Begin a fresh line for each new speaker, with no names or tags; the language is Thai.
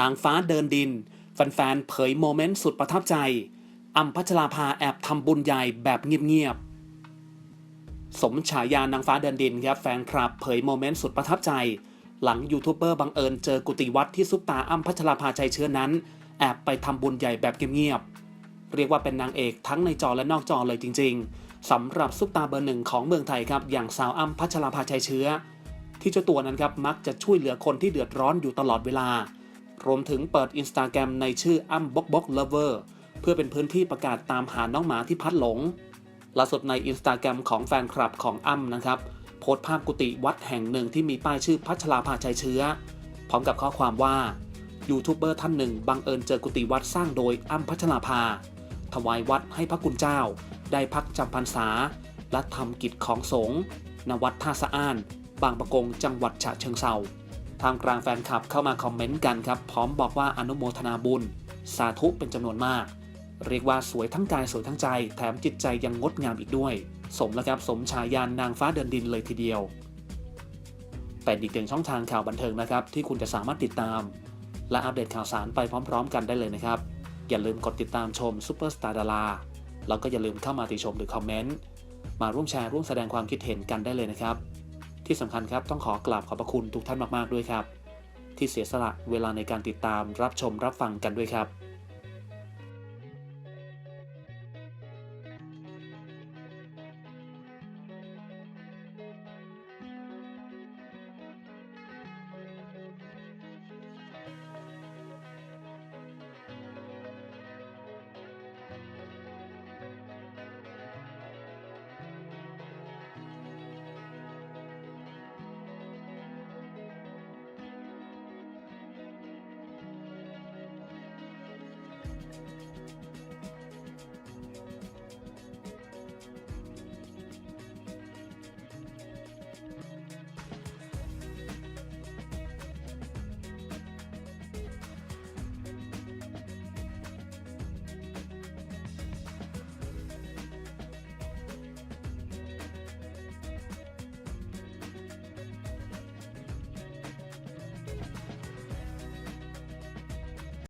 นางฟ้าเดินดิน แฟนๆ เผยโมเมนต์สุดประทับใจอัมพัชราภาแอบทำบุญใหญ่แบบเงียบๆ สมฉายานางฟ้าเดินดินครับแฟนคลับเผยโมเมนต์สุดประทับใจ หลังยูทูบเบอร์บังเอิญเจอกุฏิวัดที่ซุปตาอัมพัชราภาใจเชื้อนั้น แอบไปทำบุญใหญ่แบบเงียบๆ เรียกว่าเป็นนางเอกทั้งในจอและนอกจอเลยจริง ๆสำหรับซุปตาเบอร์หนึ่งของเมืองไทยครับอย่างสาวอัมพัชราภาใจเชื้อ ที่เจ้าตัวนั้นครับมักจะช่วยเหลือคนที่เดือดร้อนอยู่ตลอดเวลา รวมถึงเปิดอินสตาแกรมในชื่ออ้ำบกบกเลเวอร์เพื่อเป็นพื้นที่ประกาศตามหาน้องหมาที่พัดหลงล่าสุดในอินสตาแกรมของแฟนคลับของอ้ำนะครับ โพสต์ภาพกุฏิวัดแห่งหนึ่งที่มีป้ายชื่อพัชราภาชัยเชื้อ พร้อมกับข้อความว่ายูทูบเบอร์ท่านหนึ่งบังเอิญเจอกุฏิวัดสร้างโดยอ้ำพัชราภา ถวายวัดให้พระคุณเจ้า ได้พักจำพรรษา และทำกิจของสงฆ์ณวัดท่าสะอ้าน บางประกงจังหวัดฉะเชิงเซา ทางกลางแฟนคลับเข้ามาคอมเมนต์กันครับ พร้อมบอกว่าอนุโมทนาบุญ สาธุเป็นจำนวนมาก เรียกว่าสวยทั้งกายสวยทั้งใจ แถมจิตใจยังงดงามอีกด้วย สมแล้วครับสมฉายานนางฟ้าเดินดินเลยทีเดียว เป็นอีกหนึ่งช่องทางข่าวบันเทิงนะครับ ที่คุณจะสามารถติดตาม และอัปเดตข่าวสารไปพร้อม ๆ กันได้เลยนะครับ อย่าลืมกดติดตามชมซูเปอร์สตาร์ดาราแล้วก็อย่าลืมเข้ามาติชมหรือคอมเมนต์มาร่วมแชร์ร่วมแสดงความคิดเห็นกันได้เลยนะครับ ที่สำคัญครับต้องขอกราบขอบพระคุณทุกท่านมากๆด้วยครับ ที่เสียสละเวลาในการติดตามรับชมรับฟังกันด้วยครับ「